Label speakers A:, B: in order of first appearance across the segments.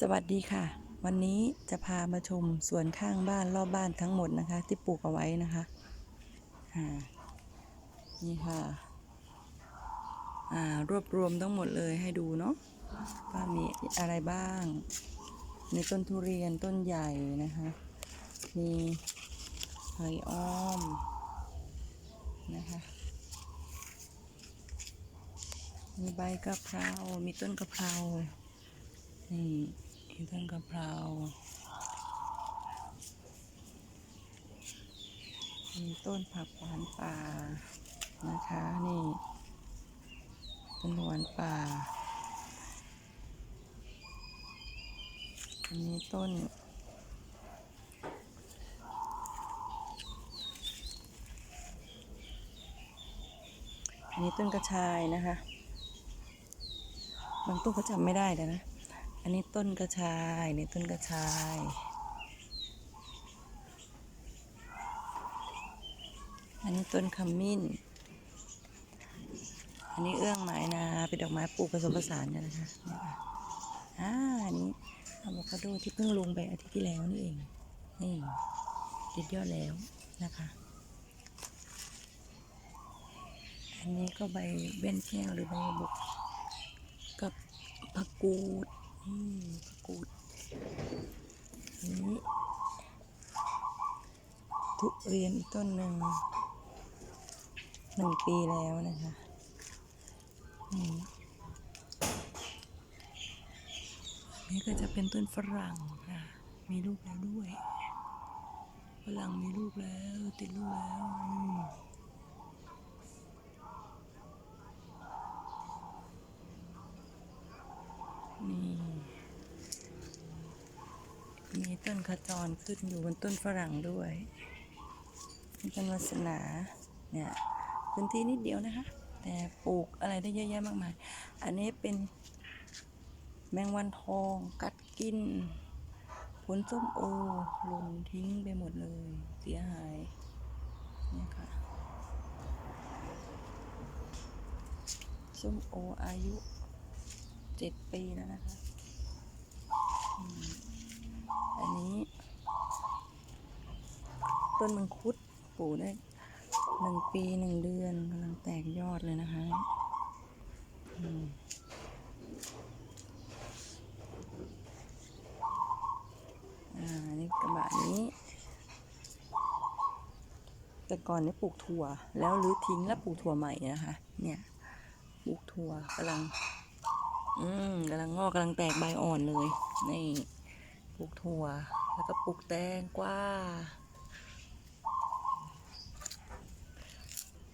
A: สวัสดีค่ะ วันนี้จะพามาชมสวนข้างบ้านรอบบ้านทั้งหมดนะคะ ที่ปลูกเอาไว้นะคะอ่านี่ค่ะอ่ารวบรวมทั้งหมดเลยให้ดูเนาะว่ามีอะไรบ้าง มีต้นทุเรียนต้นใหญ่นะคะ มีหอยอ้อมนะคะมีใบกะเพรา มีต้นกะเพรา นี่ มีต้นกะเพรามีต้นผักหวานป่านะคะนี่ต้นหวานป่าอันนี้ต้นอันนี้ต้นกระชายนะคะ บางต้นเขาจำไม่ได้เลยนะ อันนี้ต้นกระชายนี่ต้นกระชาย อันนี้ต้นขมิ้น อันนี้เอื้องไม้นาเป็นดอกไม้ปลูกผสมผสานกันนะคะนี่ค่ะอ่าอันนี้อะโวคาโดที่เพิ่งลงไปอาทิตย์ที่แล้วนี่เอง นี่ติดยอดแล้วนะคะ อันนี้ก็ใบเบนแก้วหรือใบบุกกับผักกูด กูดนี้ทุเรียนอีกต้นหนึ่งหนึ่งปีแล้วนะคะนี่ก็จะเป็นต้นฝรั่งนะมีลูกแล้วด้วยฝรั่งมีลูกแล้วติดลูกแล้วนี่ มีต้นขจรขึ้นอยู่บนต้นฝรั่งด้วยมีต้นวัสนาเนี่ยพื้นที่นิดเดียวนะคะ แต่ปลูกอะไรได้เยอะแยะมากมาย อันนี้เป็นแมงวันทอง กัดกิน ผลส้มโอหล่นทิ้งไปหมดเลย เสียหายเนี่ยค่ะส้มโออายุเจ็ดปีแล้วนะคะ อันนี้ ต้นมังคุดปลูกได้หนึ่งปีหนึ่งเดือนกำลังแตกยอดเลยนะคะอ่าอันนี่กระบะนี้ แต่ก่อนนี่ปลูกถั่ว แล้วรื้อทิ้งแล้วปลูกถั่วใหม่นะคะ เนี่ยปลูกถั่วกำลัง อืมกำลังงอกกำลังแตกใบอ่อนเลย นี่ ปลูกถั่ว แล้วก็ปลูกแตงกวา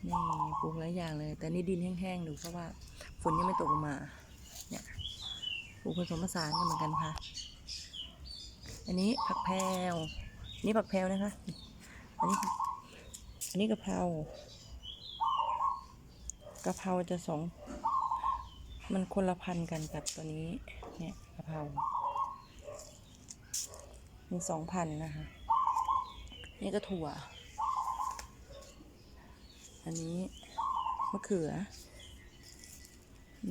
A: นี่ปลูกหลายอย่างเลย แต่นี่ดินแห้งๆดูเพราะว่าฝนยังไม่ตกลงมาเนี่ยปลูกผสมผสานกันเหมือนกันค่ะ อันนี้ผักแพรวนี่ผักแพรวนะคะ อันนี้ อันนี้กะเพรากะเพราจะสอง มันคนละพันธุ์กันกับตัวนี้ เนี่ยกะเพรา มีสองพันนะคะ นี่ก็ถั่ว อันนี้มะเขือ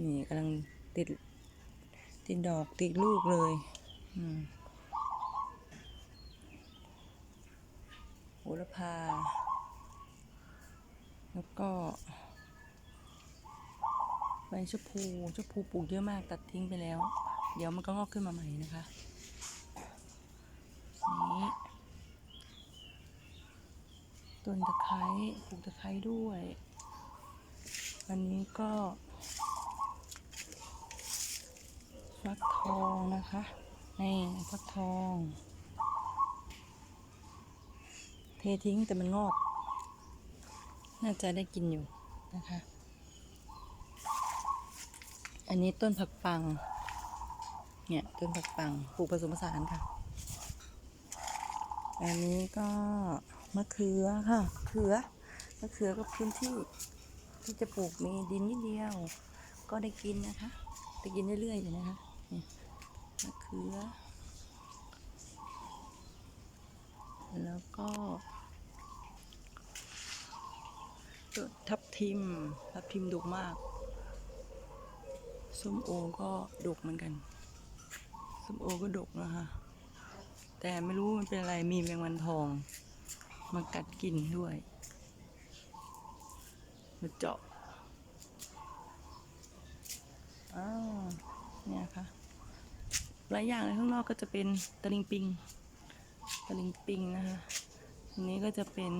A: นี่กำลังติด ติดดอกติดลูกเลยอืมโหระพา แล้วก็ใบชะพูชะพูปลูกเยอะมากตัดทิ้งไปแล้ว เดี๋ยวมันก็งอกขึ้นมาใหม่นะคะนี้ ต้นตะไคร้ปลูกตะไคร้ด้วยอันนี้ก็ฟักทองนะคะ นี่ฟักทอง เททิ้งแต่มันงอก น่าจะได้กินอยู่นะคะ อันนี้ต้นผักปัง เนี่ยต้นผักปังปลูกผสมผสานค่ะ อันนี้ก็ มะเขือค่ะมะเขือมะเขือก็พื้นที่ที่จะปลูกมีดินนิดเดียว ก็ได้กินนะคะได้กินเรื่อยๆอยู่นะคะมะเขือ แล้วก็ทับทิมทับทิมดุกมากส้มโอก็ดกเหมือนกันส้มโอก็ดกนะคะแต่ไม่รู้มันเป็นอะไรมีแมงวันทอง มากัดกินด้วย มาเจาะอ้าวเนี่ยค่ะหลายอย่างเลยข้างนอกก็จะเป็นตะลิงปิงตะลิงปิงนะคะอันนี้ก็จะเป็น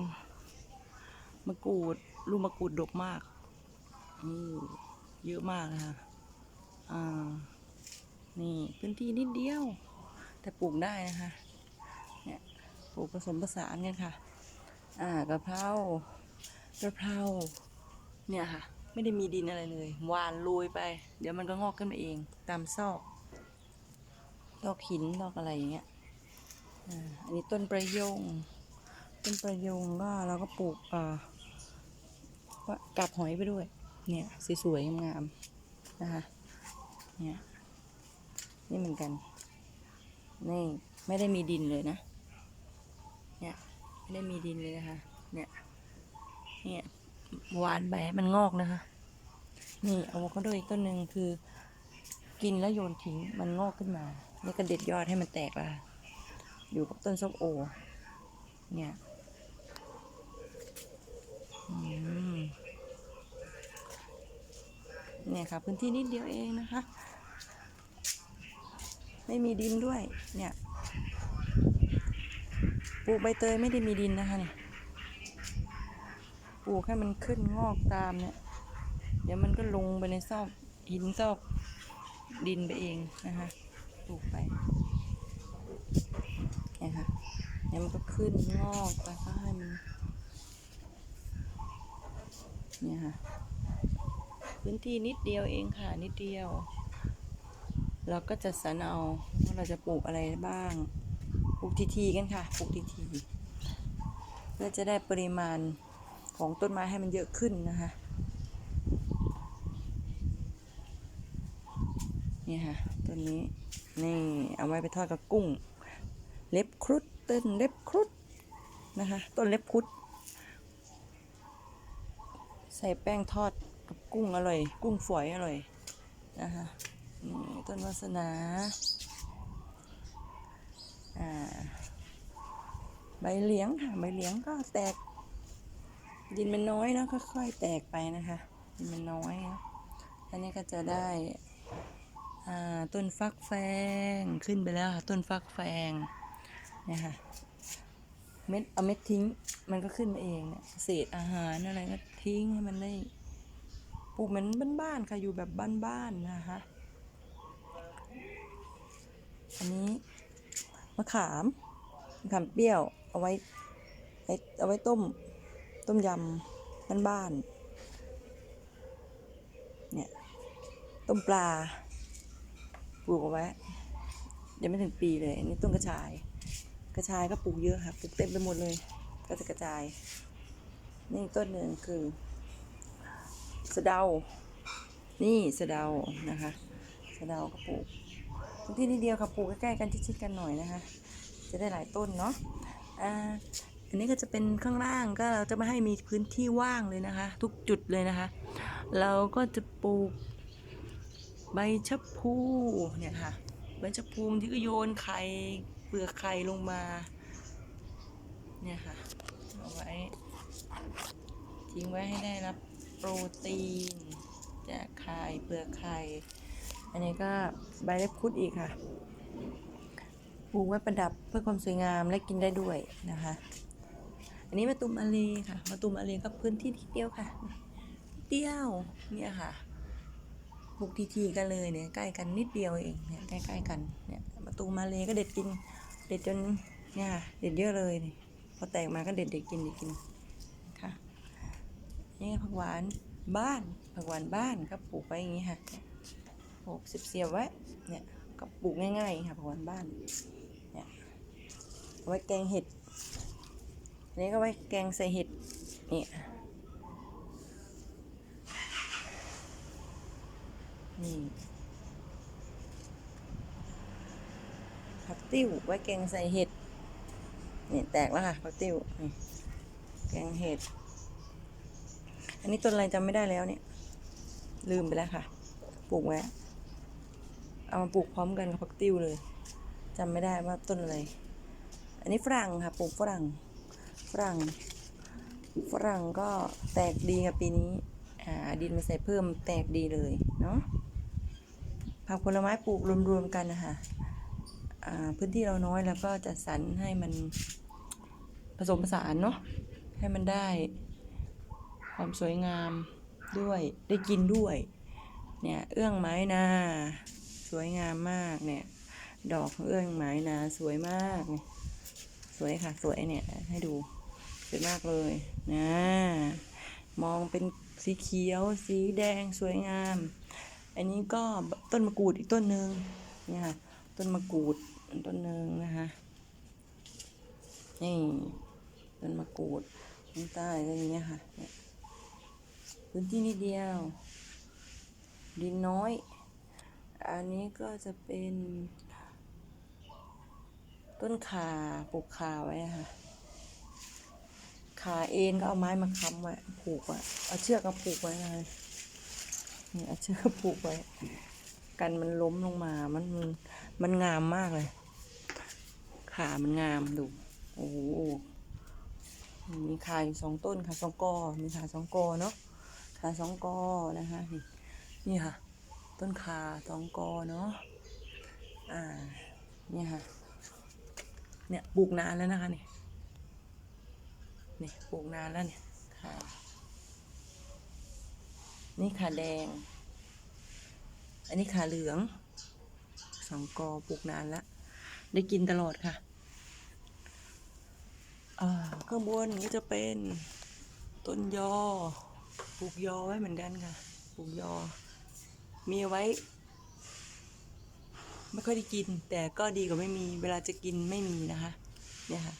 A: มะกรูดลูกมะกรูดดกมากอือเยอะมากนะคะอ่านี่พื้นที่นิดเดียว แต่ปลูกได้นะคะเนี่ยปลูกผสมผสานกันค่ะ อ่ากระเพรากระเพราเนี่ยค่ะ ไม่ได้มีดินอะไรเลยหวานโรยไป เดี๋ยวมันก็งอกขึ้นมาเอง ตามซอกดอกหินดอกอะไรอย่างเงี้ยอ่าอันนี้ต้นประยง ต้นประยงก็เราก็ปลูกอ่าว่ากับหอยไปด้วย เนี่ยสวยๆงามๆนะคะเนี่ยนี่เหมือนกัน นี่ ไม่ได้มีดินเลยนะ ไม่ได้มีดินเลยนะคะ เนี่ย เนี่ยหวานใบมันงอกนะคะ นี่อะโวคาโดอีกต้นหนึ่งคือ กินแล้วโยนทิ้งมันงอกขึ้นมาแล้วก็เด็ดยอดให้มันแตกละอยู่กับต้นส้มโอ เนี่ยเนี่ยค่ะ พื้นที่นิดเดียวเองนะคะ ไม่มีดินด้วย เนี่ย ปลูกใบเตยไม่ได้มีดินนะคะเนี่ยปลูกให้มันขึ้นงอกตามเนี่ย เดี๋ยวมันก็ลงไปในซอกหินซอกดินไปเองนะคะปลูกไปเนี่ยค่ะเดี๋ยวมันก็ขึ้นงอกไปก็ให้มันเนี่ยค่ะ พื้นที่นิดเดียวเองค่ะนิดเดียว เราก็จะสรรเอาว่าเราจะปลูกอะไรบ้าง ลูกทีๆกันค่ะปลูกทีๆเพื่อจะได้ปริมาณของต้นไม้ให้มันเยอะขึ้นนะคะนี่ค่ะต้นนี้นี่เอาไว้ไปทอดกับกุ้ง เล็บครุฑต้นเล็บครุฑนะคะต้นเล็บครุฑใส่แป้งทอดกับกุ้งอร่อย กุ้งฝอยอร่อยนะคะนี่ต้นวาสนา ใบเหลียงค่ะ ใบเหลียงก็แตก ดินมันน้อยเนะค่อยๆแตกไปนะคะ ดินมันน้อยนะอันนี้ก็จะได้ต้นฟักแฟงขึ้นไปแล้วค่ะต้นฟักแฟงเนี่ยค่ะเม็ดเอาเม็ดทิ้งมันก็ขึ้นเองเนี่ยเศษอาหารอะไรก็ทิ้งให้มันได้ปลูกเหมือนบ้านๆค่ะอยู่แบบบ้านๆนะคะอันนี้ มะขามมะขามเปรี้ยวเอาไว้ไเอาไว้ต้ม ต้มยำบ้านๆเนี่ย ต้มปลาปลูกเอาไว้ยังไม่ถึงปีเลยอันนี้ต้นกระชาย กระชายก็ปลูกเยอะค่ะปลูกเต็มไปหมดเลย ก็จะกระจาย นี่ต้นหนึ่งคือสะเดา นี่สะเดานะคะ สะเดาก็ปลูก พื้นที่นิดเดียวค่ะปลูกใกล้ๆกันชิดๆกันหน่อยนะคะ จะได้หลายต้นเนาะอ่าอันนี้ก็จะเป็นข้างล่างก็เราจะไม่ให้มีพื้นที่ว่างเลยนะคะ ทุกจุดเลยนะคะ เราก็จะปลูกใบชะพูเนี่ยค่ะใบชะพูที่ก็โยนไข่เปลือกไข่ลงมาเนี่ยค่ะเอาไว้ทิ้งไว้ให้ได้รับโปรตีนจากไข่เปลือกไข่ อันนี้ก็ใบเล็บคุดอีกค่ะปลูกไว้ประดับเพื่อความสวยงามและกินได้ด้วยนะคะ อันนี้มะตูมอาลีค่ะมะตูมอาลีก็พื้นที่ที่เดียวค่ะเดียวเนี่ยค่ะปลูกทีๆกันเลยเนี่ยใกล้กันนิดเดียวเองเนี่ยใกล้ๆกันเนี่ยมะตูมอาลีก็เด็ดกินเด็ดจนเนี่ยค่ะเด็ดเยอะเลยพอแตกมาก็เด็ดเด็ดกินเด็ดกินค่ะนี่ผักหวานบ้านผักหวานบ้านก็ปลูกไว้อย่างนี้ค่ะ ปลูกเสียบไว้ เนี่ยก็ปลูกง่ายๆค่ะผักหวานบ้าน เนี่ยไว้แกงเห็ดนนี้ก็ไว้แกงใส่เห็ด นี่นี่ผักติ้วไว้แกงใส่เห็ด นี่แตกแล้วค่ะผักติ้ว แกงเห็ด อันนี้ต้นอะไรจำไม่ได้แล้วเนี่ย ลืมไปแล้วค่ะ ปลูกไว้ เอามาปลูกพร้อมกันกับผักติ้วเลยจำไม่ได้ว่าต้นอะไร อันนี้ฝรั่งค่ะปลูกฝรั่งฝรั่งฝรั่งก็แตกดีค่ะปีนี้หาดินมาใส่เพิ่มแตกดีเลยเนาะผักผลไม้ปลูกรวมๆกันนะคะพื้นที่เราน้อยแล้วก็จะสรรให้มันผสมผสานเนาะให้มันได้ความสวยงามด้วยได้กินด้วย เนี่ย เอื้องไม้นา วยงามมากเนี่ย ดอกเอื้องไม้นาสวยมากเนี่ยสวยค่ะสวยเนี่ยให้ดูสวยมากเลยนะมองเป็นสีเขียว สีแดงสวยงาม อันนี้ก็ต้นมะกรูดอีกต้นหนึ่งเนี่ยค่ะต้นมะกรูดต้นหนึ่งนะคะนี่ต้นมะกรูดข้างใต้ก็อย่างเงี้ยค่ะพื้นที่นิดเดียว ดินน้อย อันนี้ก็จะเป็น ต้นขาปลูกขาไว้ค่ะ ขาเอ็นก็เอาไม้มาค้ำไว้ผูกไว้เอาเชือกมาผูกไว้เลยนี่เอาเชือกผูกไว้ กันมันล้มลงมา มันมันงามมากเลย ขามันงามดูโอ้โหมีขาอยู่สองต้นค่ะสองกอมีขาสองกอเนาะขาสองกอนะคะนี่ค่ะ ต้นขาสองกอเนาะ อ่า เนี่ยค่ะ เนี่ยปลูกนานแล้วนะคะเนี่ยนี่ปลูกนานแล้วเนี่ยขานี่ขาแดง อันนี้ขาเหลือง สองกอปลูกนานแล้วได้กินตลอดค่ะอ่าข้างบนก็จะเป็นต้นยอ ปลูกยอไว้เหมือนกันค่ะ ปลูกยอ มีไว้ ไม่ค่อยได้กิน แต่ก็ดีกว่าไม่มี เวลาจะกินไม่มีนะคะ เนี่ยค่ะ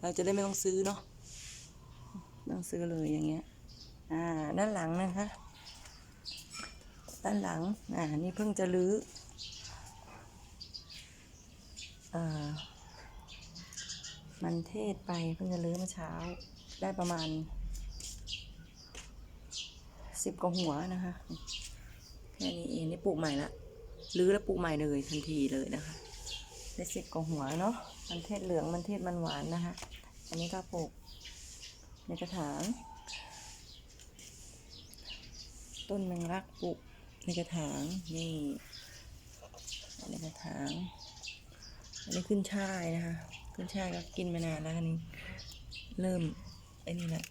A: เราจะได้ไม่ต้องซื้อเนาะต้องซื้อเลยอย่างเงี้ย อ่า ด้านหลังนะคะ ด้านหลัง อ่า นี่เพิ่งจะรื้ออ่ามันเทศไปเพิ่งจะรื้อเมื่อเช้า ได้ประมาณสิบกว่าหัวนะคะ แค่นี้เองนี่ปลูกใหม่ละรื้อแล้วปลูกใหม่เลยทันทีเลยนะคะได้สิบกว่าหัวเนาะมันเทศเหลืองมันเทศมันหวานนะคะ อันนี้ก็ปลูกในกระถาง ต้นแมงลักปลูกในกระถางนี่ในกระถางอันนี้ขึ้นช่ายนะคะ ขึ้นช่ายก็กินมานานแล้วอันนี้ เริ่มไอ้นี่แหละ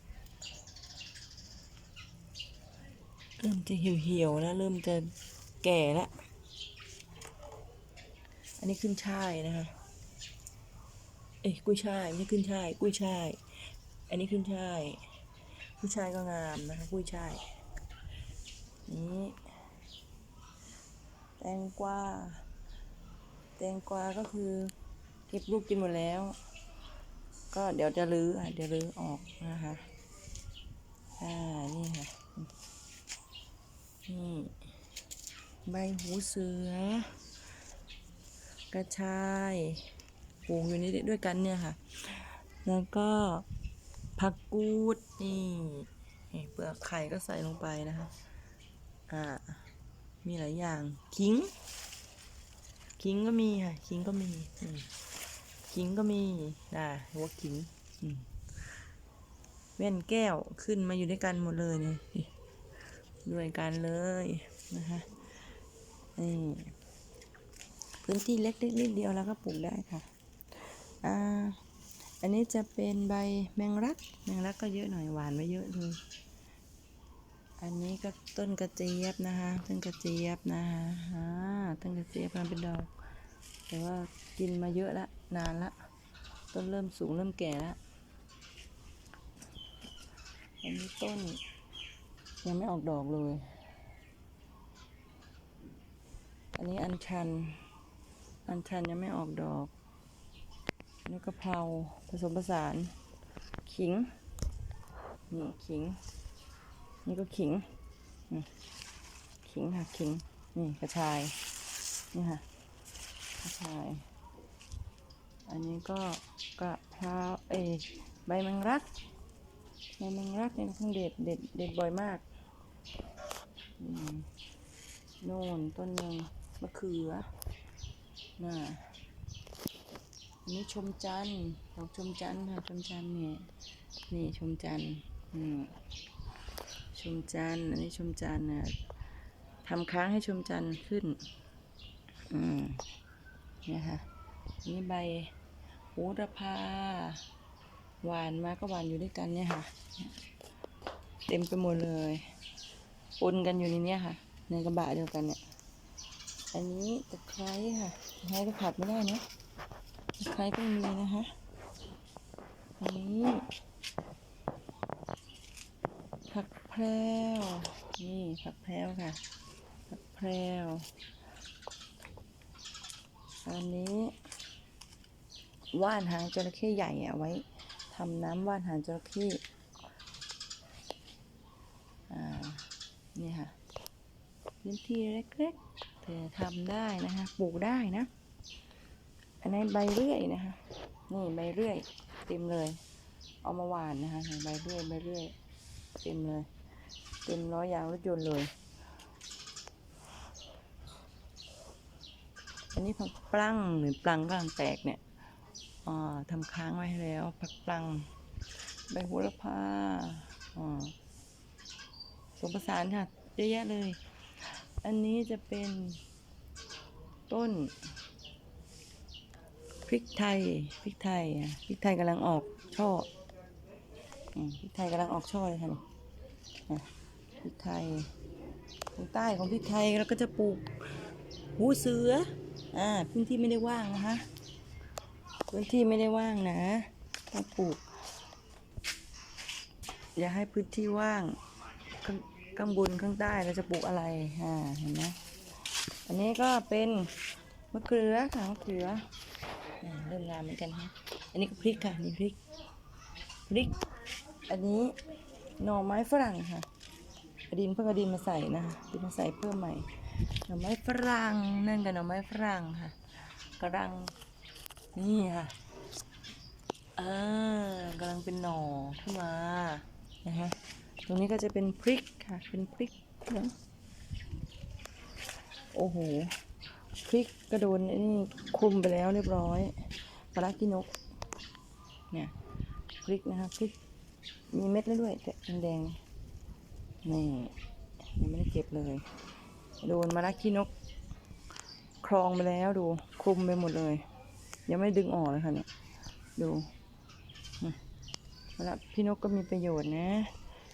A: เริ่มจะเหี่ยวๆแล้วเริ่มจะแก่แล้ว อันนี้ขึ้นช่ายนะคะ เอ้ยกุ้ยช่ายไม่ใช่ขึ้นช่ายกุ้ยช่าย อันนี้ขึ้นช่ายกุ้ยช่ายก็งามนะคะกุ้ยช่ายนี้แตงกวาแตงกวาก็คือเก็บลูกกินหมดแล้ว ก็เดี๋ยวจะรื้ออะเดี๋ยวรื้อออกนะคะอ่านี่ค่ะ นี่ใบหูเสือ กระชายปลูกอยู่นี่ด้วยกันเนี่ยค่ะ แล้วก็ผักกูดนี่เปลือกไข่ก็ใส่ลงไปนะคะ อ่า มีหลายอย่างขิง ขิงก็มีค่ะ ขิงก็มีอืมขิงก็มีนะหัวขิงแว่นแก้วขึ้นมาอยู่ด้วยกันหมดเลยเนี่ย ด้วยกันเลยนะคะนี่พื้นที่เล็กๆนิดเดียวแล้วก็ปลูกได้ค่ะอ่าอันนี้จะเป็นใบแมงลัก แมงลักก็เยอะหน่อยหวานไว้เยอะเลย อันนี้ก็ต้นกระเจี๊ยบนะคะ ต้นกระเจี๊ยบนะคะอ่าต้นกระเจี๊ยบมันเป็นดอก แต่ว่ากินมาเยอะละนานละ ต้นเริ่มสูงเริ่มแก่ละอันนี้ต้น ยังไม่ออกดอกเลย อันนี้อัญชัน อัญชันยังไม่ออกดอกนี่กะเพราผสมผสาน ขิง นี่ขิง นี่ก็ขิง ขิงค่ะขิง นี่กระชาย นี่ค่ะ กระชาย อันนี้ก็กระเพราเอใบแมงรักใบแมงรักเนี่ยต้องเด็ดเด็ดเด็ดบ่อยมาก โน่นต้นหนึ่งมะเขือน่ะอันนี้ชมจันทร์ดอกชมจันทร์ค่ะชมจันทร์เนี่ยนี่ชมจันทร์อืมชมจันทร์อันนี้ชมจันทร์น่ะทำค้างให้ชมจันทร์ขึ้น อืมเนี่ยค่ะนนี่ใบโหระพาหวานมาก็หวานอยู่ด้วยกันเนี่ยค่ะ เต็มไปหมดเลย ปนกันอยู่ในนี้ค่ะ ในกระบะเดียวกันเนี่ย อันนี้ตะไคร้ค่ะตะไคร้ก็ขาดไม่ได้นะตะไคร้ก็มีนะคะอันนี้ผักแพรวนี่ผักแพรวค่ะ ผักแพรวอันนี้ว่านหางจระเข้ใหญ่เอะไว้ทำน้ำว่านหางจระเข้อ่านี่ค่ะ พื้นที่เล็กๆแต่ทำได้นะคะปลูกได้นะ อันนี้ใบเรื่อยนะคะนี่ใบเรื่อยเต็มเลย เอามาหวานนะคะใบเรื่อยใบเรื่อยเต็มเลย เต็มล้อยางรถยนต์เลย อันนี้ผักปลังหรือปลังกำลังแตกเนี่ยอ่าทำค้างไว้แล้วผักปลังใบโหระพาอ่าผสมผสานค่ะเยอะแยะเลย อันนี้จะเป็นต้นพริกไทยพริกไทยอะพริกไทยกำลังออกช่อพริกไทยกำลังออกช่อเลยค่ะนี่อะพริกไทยทางใต้ของพริกไทยเราก็จะปลูกหูเสืออ่าพื้นที่ไม่ได้ว่างนะคะพื้นที่ไม่ได้ว่างนะต้องปลูก อย่าให้พื้นที่ว่าง ข้างบนข้างใต้เราจะปลูกอะไรอ่าเห็นไหมอันนี้ก็เป็นมะเขือค่ะมะเขือเริ่มงามเหมือนกันฮะอันนี้ก็พริกค่ะนี่พริกพริก อันนี้หน่อไม้ฝรั่งค่ะเอาดินเพิ่งเอาดินมาใส่นะคะดินมาใส่เพิ่มใหม่หน่อไม้ฝรั่งนั่นกับหน่อไม้ฝรั่งค่ะกำลังนี่ค่ะเออกำลังเป็นหน่อขึ้นมานะฮะ รงนี้ก็จะเป็นพริกค่ะ เป็นพริกเโอ้โห พริกกระโดนนี่คุมไปแล้วเรียบร้อยปลากินก เนี่ย พริกนะคะ พริก มีเม็ดแล้วด้วย แต่แดงนี่ยังไม่ได้เก็บเลย โดนมาลาขี้นก คลองไปแล้วดูคลุมไปหมดเลย ยังไม่ดึงออกเลยค่ะเนี่ย ดูมะละพี่นกก็มีประโยชน์นะ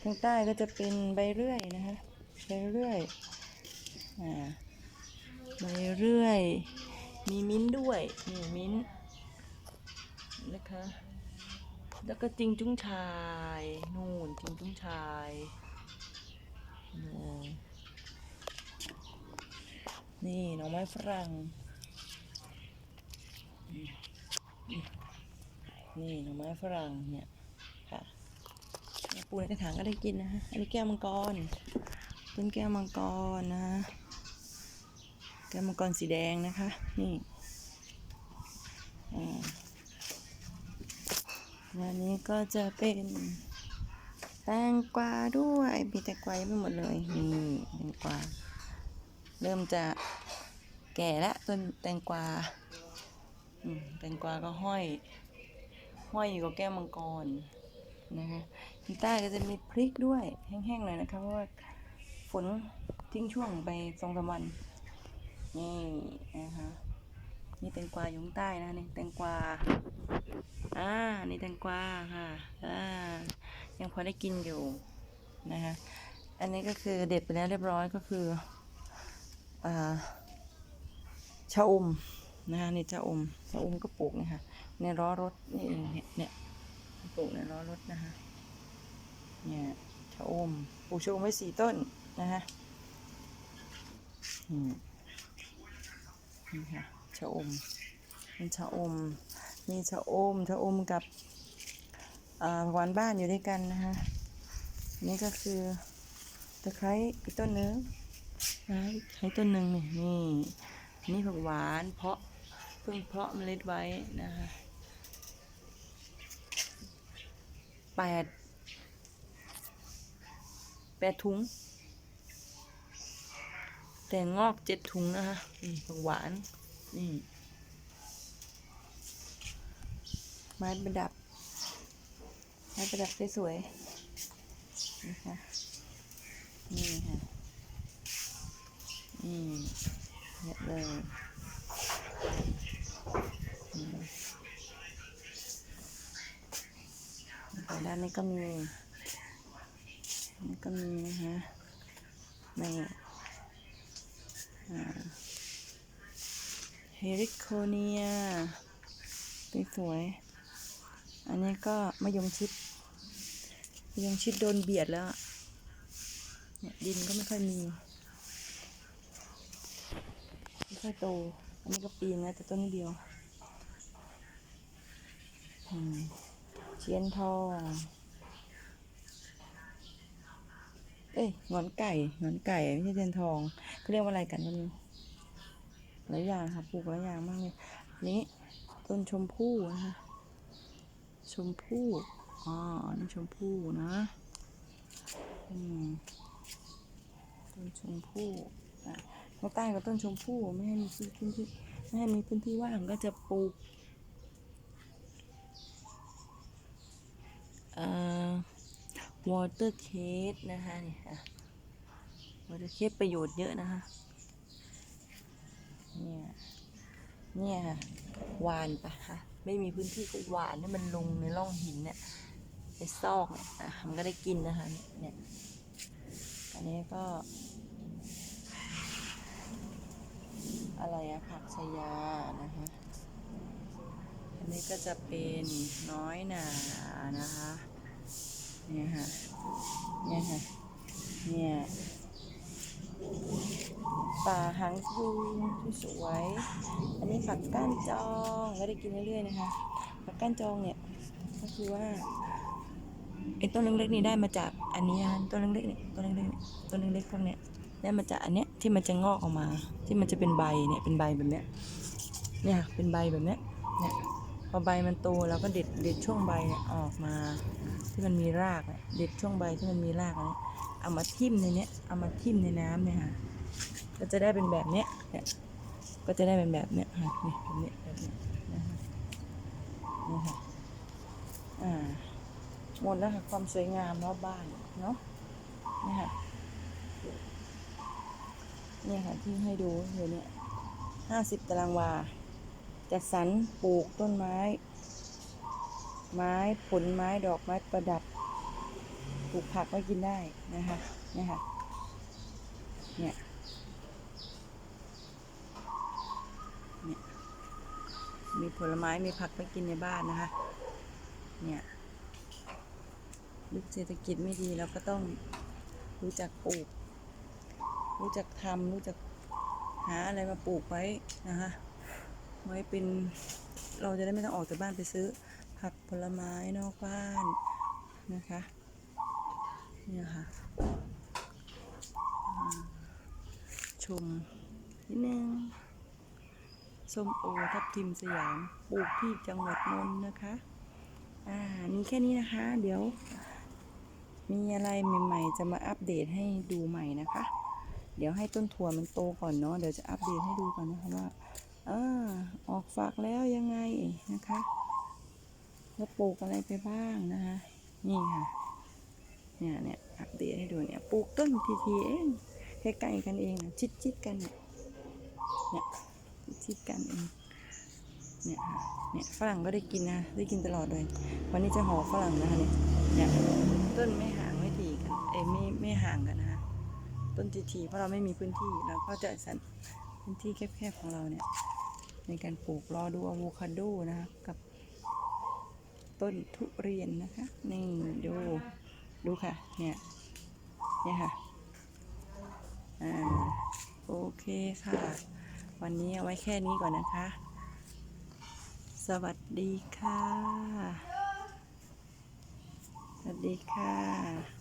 A: างใต้ก็จะเป็นใบเรื่อยนะคะใบเรื่อยอ่าใบเรื่อย มีมิ้นด้วยนี่มิ้นนะคะแล้วก็จิงจุ้งชายนู่นจิงจุ้งชายนู่นนี่หน่อไม้ฝรั่งนี่หน่อไม้ฝรั่งเนี่ย ปูในกระถางก็ได้กินนะฮะอันนี้แก้วมังกรต้นแก้วมังกรนะแก้วมังกรสีแดงนะคะ นี่อ่าอันนี้ก็จะเป็นแตงกวาด้วยมีแตงกวาเยอะไปหมดเลยนี่แตงกวาเริ่มจะแก่แล้วต้นแตงกวาแตงกวาก็ห้อย ห้อยอยู่กับแก้วมังกรนะคะ ใต้ก็จะมีพริกด้วย แห้งๆหน่อยนะคะเพราะว่าฝนทิ้งช่วงไปสองสามวันนี่นะคะนี่แตงกวาอยู่ข้างใต้นะนี่แตงกวาอ่านี่แตงกวาค่ะอ่ายังพอได้กินอยู่นะคะอันนี้ก็คือเด็ดไปแล้วเรียบร้อยก็คืออ่าชะอมนะคะนี่ชะอมชะอมก็ปลูกนะคะในล้อรถนี่เองเนี่ยเนี่ยปลูกในล้อรถนะคะ เนี่ยชะอมปลูกชะอมไว้สี่ต้นนะคะนี่ค่ะชะอมเป็นชะอม มีชะอมชะอมกับหวานบ้านอยู่ด้วยกันนะคะนี่ก็คือตะไคร้อีกต้นหนึงไม้ใช้ต้นหนึ่งนี่นี่นี่ผักหวานเพาะเพิ่งเพาะเมล็ดไว้นะคะแปด แปดถุง แต่งอกเจ็ดถุงนะคะนี่ผักหวาน นี่ ไม้ประดับ ไม้ประดับสวยๆนะคะนี่ค่ะ นี่เยอะเลยอืมแล้วด้านนี้ก็มี นี่ก็มีนะคะนี่เฮริโคเนียสวยๆอันนี้ก็มะยงชิดมะยงชิดโดนเบียดแล้วเนี่ยดินก็ไม่ค่อยมีไม่ค่อยโต อันนี้ก็ปีนนะแต่ต้นเดียวเชียนทอง เอ้ยงอนไก่งอนไก่ไม่ใช่เทียนทองเขาเรียกว่าอะไรกันมันหลายอย่างค่ะปลูกหลายอย่างมากเลยนี้ต้นชมพู่นะคะชมพู่อ๋อนี่ชมพู่นะต้นชมพู่ข้างใต้ก็ต้นชมพู่ไม่ให้มีพื้นที่ไม่ให้มีพื้นที่ว่างก็จะปลูกเอ่อ วอเตอร์เคสนะคะนี่ค่ะวอเตอร์เคสประโยชน์เยอะนะคะเนี่ยเนี่ยค่ะหวานปะคะไม่มีพื้นที่ก็หวานให้มันลงในร่องหินเนี่ยในซอกเนี่ยอะมันก็ได้กินนะคะเนี่ยเนี่ยอันนี้ก็ อะไรอะผักชายานะคะอันนี้ก็จะเป็นน้อยหนานะคะ เนี่ยค่ะ เนี่ยค่ะ เนี่ยป่าหางยูที่สวย อันนี้ผักก้านจองก็ได้กินเรื่อยๆนะคะ ผักก้านจองเนี่ยก็คือว่าไอ้ต้นเล็กๆนี่ได้มาจากอันนี้นะต้นเล็กๆเนี่ยต้นเล็กๆเนี่ยต้นเล็กๆพวกเนี้ยได้มาจากอันเนี้ยที่มันจะงอกออกมา ที่มันจะเป็นใบเนี่ยเป็นใบแบบเนี้ยเนี่ยเป็นใบแบบเนี้ยเนี่ย พอใบมันโตเราก็เด็ดเด็ดช่วงใบเนี่ยออกมา ที่มันมีรากเด็ดช่วงใบที่มันมีรากเลยเอามาทิ่มในเนี้ยเอามาทิ่มในน้ำเนี่ยค่ะก็จะได้เป็นแบบเนี้ยเนี่ยก็จะได้เป็นแบบเนี้ยค่ะนี่แบบนี้แบบนี้นะคะนี่ค่ะอ่าหมดแล้วค่ะความสวยงามรอบบ้านเนาะนี่ค่ะเนี่ยค่ะที่ให้ดูอยู่เนี่ยห้าสิบตารางวา จัดสรรปลูกต้นไม้ ไม้ผลไม้ดอกไม้ประดับ ปลูกผักไว้กินได้นะคะเนี่ยค่ะเนี่ยเนี่ยมีผลไม้มีผักไว้กินในบ้านนะคะ เนี่ยยุคเศรษฐกิจไม่ดีเราก็ต้องรู้จักปลูก รู้จักทำรู้จักหาอะไรมาปลูกไว้นะคะ ไว้เป็นเราจะได้ไม่ต้องออกจากบ้านไปซื้อ ผักผลไม้นอกบ้านนะคะนี่ค่ะชมนิดนึงส้มโอทับทิมสยามปลูกที่จังหวัดนนท์นะคะ อ่ามีแค่นี้นะคะ เดี๋ยว มีอะไรใหม่ๆ จะมาอัปเดตให้ดูใหม่นะคะ เดี๋ยวให้ต้นถั่วมันโตก่อนเนาะเดี๋ยวจะอัปเดตให้ดูก่อนนะคะว่า เออออกฝักแล้วยังไงนะคะ แล้วปลูกอะไรไปบ้างนะคะ นี่ค่ะ เนี่ยเนี่ยอัปเดตให้ดูเนี่ยปลูกต้นทีทีเองใกล้ๆกันเองนะชิดชิดๆกันเนี่ยเนี่ยชิดกันเองเนี่ยค่ะเนี่ยฝรั่งก็ได้กินนะได้กินตลอดเลย วันนี้จะห่อฝรั่งนะคะเนี่ยเนี่ยต้นไม่ห่างไม่ถี่กันเอ้ยไม่ไม่ห่างกันนะคะต้นทีทีเพราะเราไม่มีพื้นที่เราก็จะสัน พื้นที่แคบๆของเราเนี่ย ในการปลูกรอดูอะโวคาโดนะคะกับต้นทุเรียนนะคะ นี่ดูดูค่ะ เนี่ย เนี่ยค่ะ อ่า โอเคค่ะ วันนี้เอาไว้แค่นี้ก่อนนะคะ สวัสดีค่ะ สวัสดีค่ะ